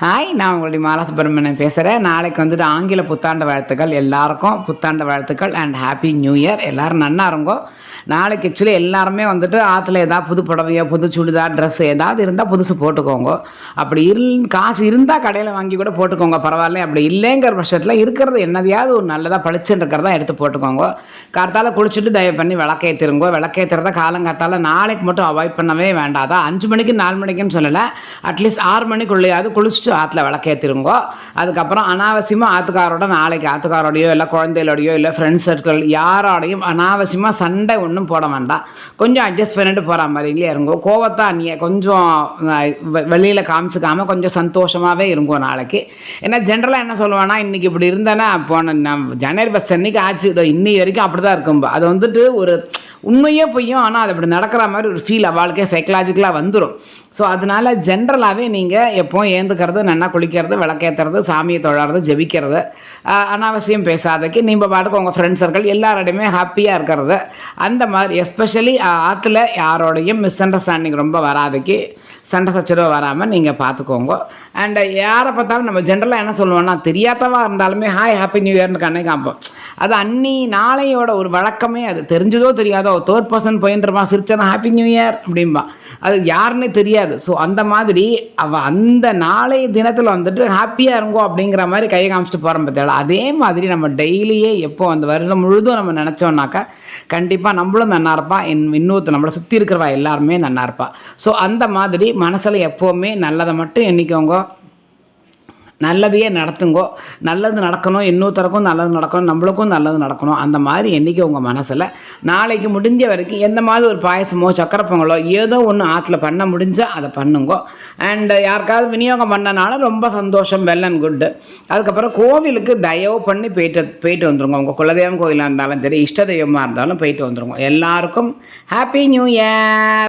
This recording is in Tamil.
ஹாய் நான் உங்களுடைய மாலா சுப்பிரமணியன் பேசுகிறேன் நாளைக்கு வந்துட்டு ஆங்கில புத்தாண்டு வாழ்த்துக்கள் எல்லாருக்கும். புத்தாண்டு வாழ்த்துக்கள் அண்ட் ஹாப்பி நியூ இயர் எல்லோரும் நன்னா இருங்கோ. நாளைக்கு ஆக்சுவலி எல்லாருமே வந்துட்டு ஆற்றுல ஏதாவது புது புடவையோ புது சுடிதார் ட்ரெஸ் ஏதாவது இருந்தால் புதுசு போட்டுக்கோங்க. அப்படி இரு காசு இருந்தால் கடையில் வாங்கி கூட போட்டுக்கோங்க. பரவாயில்ல அப்படி இல்லைங்கிற பட்சத்தில் இருக்கிறது என்னதையாவது ஒரு நல்லதாக பளிச்சுன்னு இருக்கிறதா எடுத்து போட்டுக்கோங்க. கார்த்தால குளிச்சுட்டு தயவு பண்ணி விளக்கேற்றிருங்கோ விளக்கேற்றுறத காலங்காத்தால நாளைக்கு மட்டும் அவாய்ட் பண்ணவே வேண்டாதான் அஞ்சு மணிக்கு நாலு மணிக்குன்னு சொல்லலை. அட்லீஸ்ட் ஆறு மணிக்குள்ளேயாவது குளிச்சுட்டு ஆற்றுல விளக்கேற்றிருங்கோ அதுக்கப்புறம் அனாவசியமாக ஆற்றுக்காரோட நாளைக்கு ஆற்றுக்காரோடையோ இல்லை குழந்தைகளோடையோ இல்லை ஃப்ரெண்ட்ஸ் சர்க்கிள் யாரோடையும் அனாவசியமாக சண்டை ஒன்றும் போட வேண்டாம். கொஞ்சம் அட்ஜஸ்ட் பண்ணிட்டு போகிற மாதிரிங்களே இருங்கோ. கோவத்தை நீ கொஞ்சம் வெளியில் காமிச்சிக்காமல் கொஞ்சம் சந்தோஷமாகவே இருங்கோ நாளைக்கு. ஏன்னா ஜென்ரலாக என்ன சொல்லுவேன்னா இன்றைக்கி இப்படி இருந்தேன்னா போன நான் ஜனவரி பஸ் அன்னைக்கு ஆச்சு. இதோ இன்னி வரைக்கும் அப்படி தான் இருக்கும்பா அது வந்துட்டு ஒரு உண்மையே பொய்யும் ஆனால் அது அப்படி நடக்கிற மாதிரி ஒரு ஃபீல் அவளுக்கே சைக்கலாஜிக்கலாக வந்துடும் ஸோ அதனால ஜென்ரலாகவே நீங்கள் எப்போ ஏந்துக்கிறது நன்னா குளிக்கிறது விளக்கேற்றுறது சாமியை தொழறது ஜெபிக்கிறது அனாவசியம் பேசாதக்கு நீங்கள் பாட்டுக்கு உங்கள் ஃப்ரெண்ட்ஸ் சர்க்கிள் எல்லாரோடையுமே ஹாப்பியாக இருக்கிறது. அந்த மாதிரி எஸ்பெஷலி ஆற்றுல யாரோடையும் மிஸ் அண்டர்ஸ்டாண்டிங் ரொம்ப வராதுக்கு சண்டை சச்சரவு வராமல் நீங்கள் பார்த்துக்கோங்க அண்ட் யாரை பார்த்தாலும் நம்ம ஜென்ரலாக என்ன சொல்லுவோம்னா தெரியாதவா இருந்தாலுமே ஹாய் ஹாப்பி நியூ இயர்னு கண்ணை காப்போம். அது அன்னி நாளையோட ஒரு வழக்கமே அது. தெரிஞ்சதோ தெரியாதோ தேர்ட் பர்சன் போயின்றமா சிரிச்சனா ஹாப்பி நியூ இயர் அப்படிம்பா. அது யாருன்னு தெரியாது. ஸோ அந்த மாதிரி அவள் அந்த நாளைய தினத்தில் வந்துட்டு ஹாப்பியாக இருங்கோ அப்படிங்கிற மாதிரி கையை காமிச்சிட்டு போகிறோம் பார்த்தாலும் அதே மாதிரி நம்ம டெய்லியே எப்போ அந்த வருடம் முழுதும் நம்ம நினச்சோம்னாக்கா கண்டிப்பாக நம்மளும் நல்லா இருப்பா இன் இன்னொருத்த நம்மளை சுற்றி இருக்கிறவா எல்லாருமே நல்லா இருப்பா ஸோ அந்த மாதிரி மனசில் எப்போவுமே நல்லதை மட்டும் எண்ணிக்கோங்க. நல்லதையே நடத்துங்கோ. நல்லது நடக்கணும் இன்னொருத்தருக்கும் நல்லது நடக்கணும் நம்மளுக்கும் நல்லது நடக்கணும். அந்த மாதிரி என்றைக்கு உங்கள் மனசில்? நாளைக்கு முடிஞ்ச வரைக்கும் எந்த மாதிரி ஒரு பாயசமோ சக்கரை பொங்கலோ ஏதோ ஒன்று ஆற்றுல பண்ண முடிஞ்சால் அதை பண்ணுங்கோ. அண்டு யாருக்காவது விநியோகம் பண்ணனால ரொம்ப சந்தோஷம் வெல் அண்ட் குட்டு அதுக்கப்புறம் கோவிலுக்கு தயவு பண்ணி போயிட்டு போயிட்டு வந்துருங்க. உங்கள் குலதெய்வம் கோயிலாக இருந்தாலும் சரி இஷ்ட தெய்வமாக இருந்தாலும் போயிட்டு வந்துருங்க. எல்லாருக்கும் ஹாப்பி நியூ இயர்